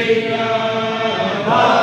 Amen.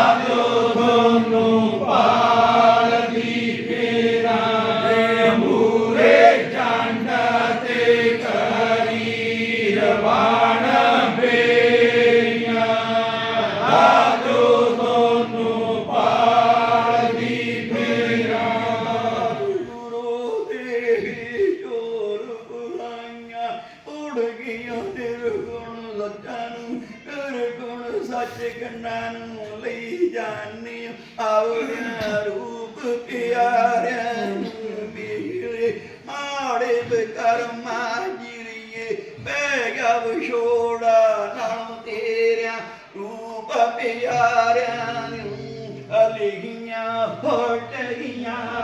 ਸੱਚ ਨੂੰ ਲਈ ਜਾਣੀ ਆਵੜਿਆ ਰੂਪ ਪਿਆਰਿਆਂ ਨੂੰ ਬੀੜੇ ਮਾੜੇ ਬਕਰਮਾ ਜਿਰੀਏ, ਬਹਿ ਗਿਆ ਵਿਛੋੜਾ ਨਾਮ ਤੇਰਿਆਂ ਰੂਪ ਪਿਆਰਿਆਂ ਨੂੰ ਅਲੀਆਂ ਫੋਟ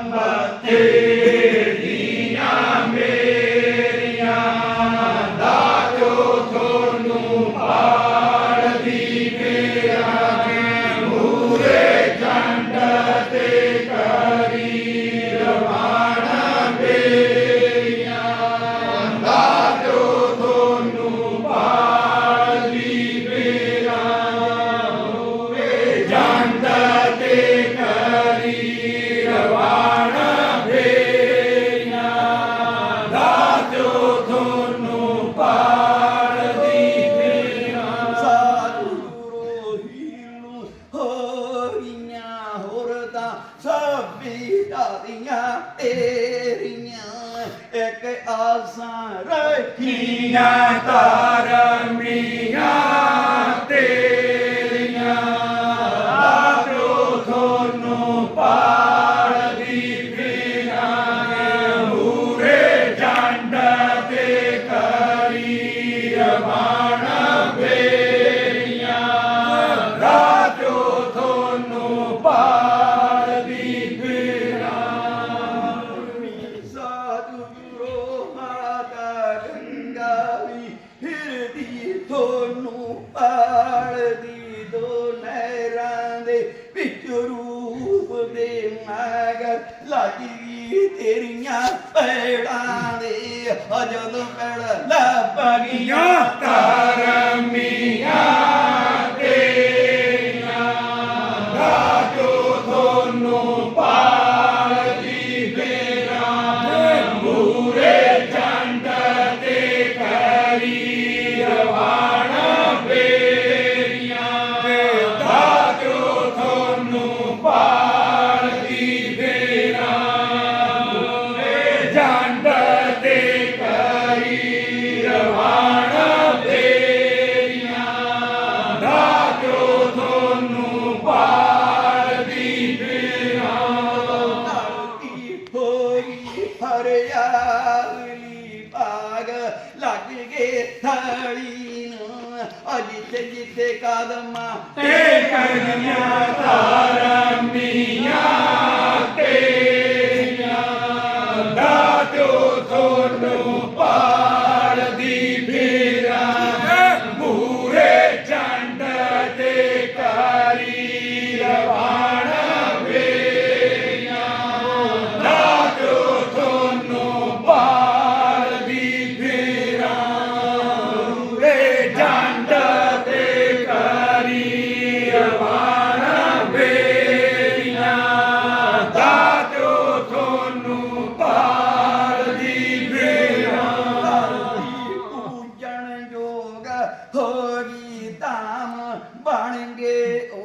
ਮਾਤੇ ਸਭੀ ਦਾਦੀਆਂ ਤੇਰੀਆਂ ਇੱਕ ਆਸਾਂ ਰੱਖੀਆਂ ਤਾਰਮੀਆਂ ਤੇਰੀਆਂ ਪੈੜਾਂ ਦੇ ਅਜਲ ਪੈੜ ਲੱਭ ਗਈਆਂ ਤਾਰਮੀਆਂ ਹੋਈ ਹਰਿਆਲੀ ਬਾਗ ਲੱਗ ਗਏ ਥੜੀ ਨੂੰ ਅਜ ਜਿੱਥੇ ਕਦਮਾਂ ਤੇ ਕਰਨੀਆਂ ਤਾਰਮੀਆਂ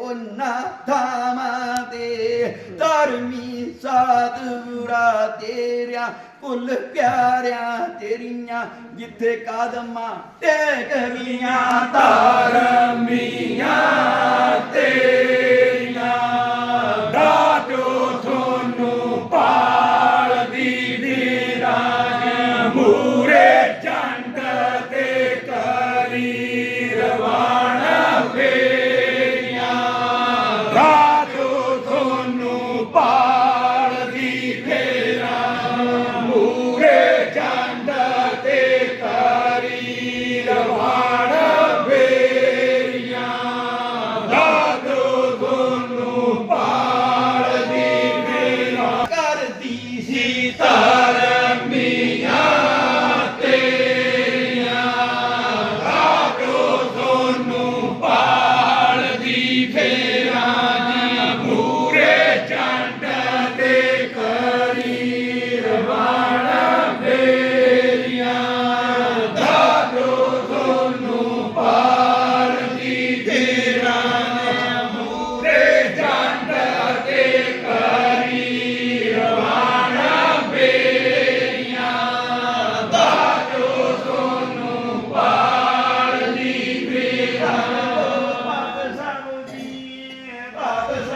ਉਹਨਾਂ ਧਾਮਾਂ ਤੇ, ਧਰਮੀ ਸਾਧੂਰਾ ਤੇਰਿਆ, ਕੁੱਲ ਪਿਆਰਿਆ ਤੇਰੀਆਂ, ਜਿੱਥੇ ਕਦਮਾਂ ਟੇਕ ਲੀਆਂ, ਧਰਮੀਆਂ ਤੇ visitar.